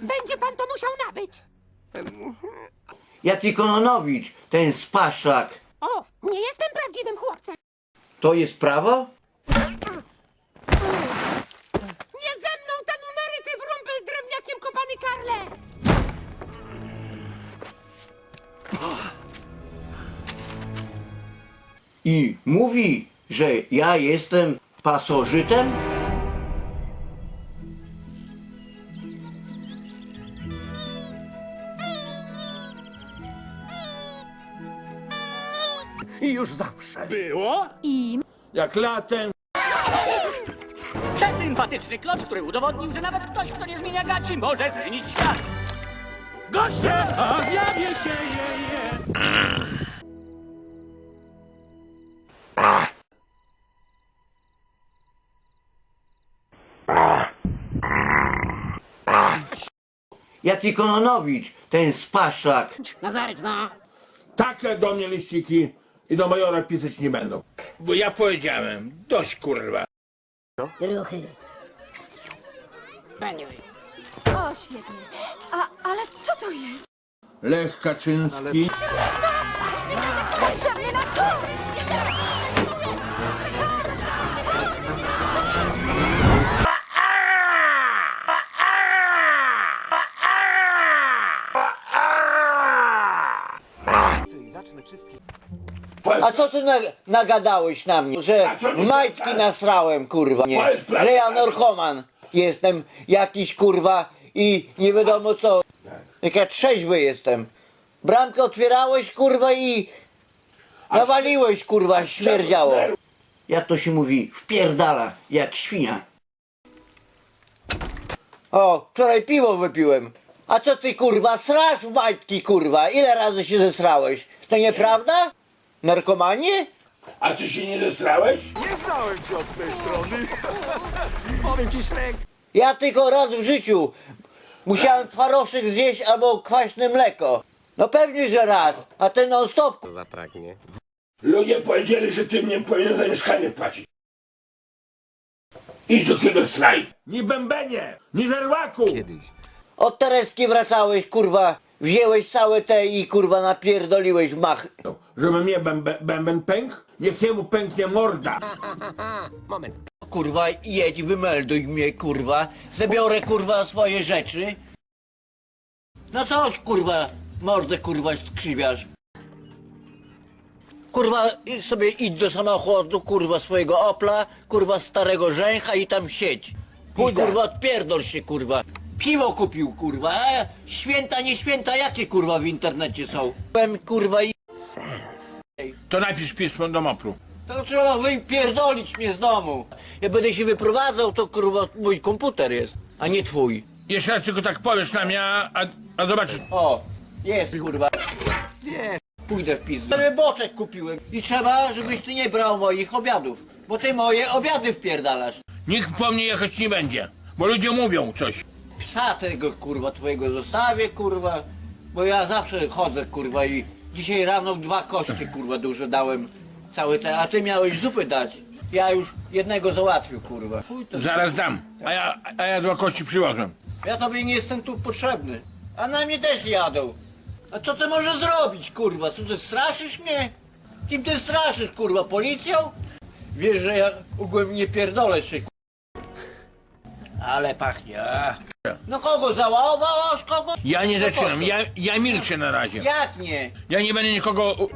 Będzie pan to musiał nabyć. Ja Tikononowicz, ten spaszlak. O, nie jestem prawdziwym chłopcem. To jest prawo? I mówi, że ja jestem pasożytem? I już zawsze. Było? Jak latem. Przesympatyczny klocz, który udowodnił, że nawet ktoś, kto nie zmienia gaci, może zmienić świat. Goście! A zjawię się je, je. Ja Tikononowicz, ten spaszlak. Nazaret, no. Takie do mnie liściki i do majora pisać nie będą. Bo ja powiedziałem, dość kurwa. Ruchy. Baniuj. O, świetnie. A, ale co to jest? Lech Kaczyński. Potrzebny nam tor! A co ty na- nagadałeś na mnie? Że majtki nasrałem, kurwa. Nie. Że ja narkoman jestem jakiś, kurwa, i nie wiadomo co. Jak ja trzeźwy jestem. Bramkę otwierałeś, kurwa, i nawaliłeś, kurwa, śmierdziało. Jak to się mówi? Wpierdala, jak świnia. O, wczoraj piwo wypiłem. A co ty, kurwa, srasz w majtki, kurwa? Ile razy się zesrałeś? To nieprawda? Narkomanie? A ty się nie zesrałeś? Powiem ci, Szrek. Ja tylko raz w życiu musiałem twaroszek zjeść albo kwaśne mleko. No pewnie, że raz, a ten non stop. Ludzie powiedzieli, że ty mnie powinien za mieszkanie płacić. Idź do kino straj. Nie bębenie, nie zerwaku. Od Tereski wracałeś, kurwa, wzięłeś całe te i kurwa napierdoliłeś w mach. Żeby mnie bęben, bęben pękł, niech jemu pęknie morda. Kurwa, jedź, wymelduj mnie, kurwa, zabiorę, kurwa, swoje rzeczy. No coś, kurwa, mordę, kurwa, skrzywiasz. Kurwa, i sobie idź do samochodu, kurwa, swojego Opla, kurwa, starego rzęcha i tam siedź. I kurwa, odpierdol się, kurwa. Piwo kupił, kurwa, a święta, nie święta, jakie, kurwa, w internecie są? Byłem, kurwa, i... To napisz pismo do Mopru. To trzeba wypierdolić mnie z domu. Ja będę się wyprowadzał, to kurwa mój komputer jest, a nie twój. Jeszcze raz tylko tak powiesz na mnie, a, a zobaczysz. O, jest kurwa. Nie. Pójdę w pizdę. Cztery boczek kupiłem i trzeba, żebyś ty nie brał moich obiadów. Bo ty moje obiady wpierdalasz. Nikt po mnie jechać nie będzie, bo ludzie mówią coś. Psa tego kurwa twojego zostawię kurwa. Bo ja zawsze chodzę kurwa i dzisiaj rano dwa kości kurwa duże dałem. Cały te, a ty miałeś zupy dać. Ja już jednego załatwił kurwa. Chuj to Zaraz dam, a ja, a ja dwa kości przywiozłem. Ja tobie nie jestem tu potrzebny. A na mnie też jadą. A co ty możesz zrobić, kurwa? Co ty straszysz mnie? Kim ty straszysz, kurwa? Policją? Wiesz, że ja ogółem nie pierdolę się. Ale pachnie. No kogo załadowałaś, kogo? Ja nie No zaczynam, co? ja, ja milczę na razie. Jak nie? Ja nie będę nikogo u-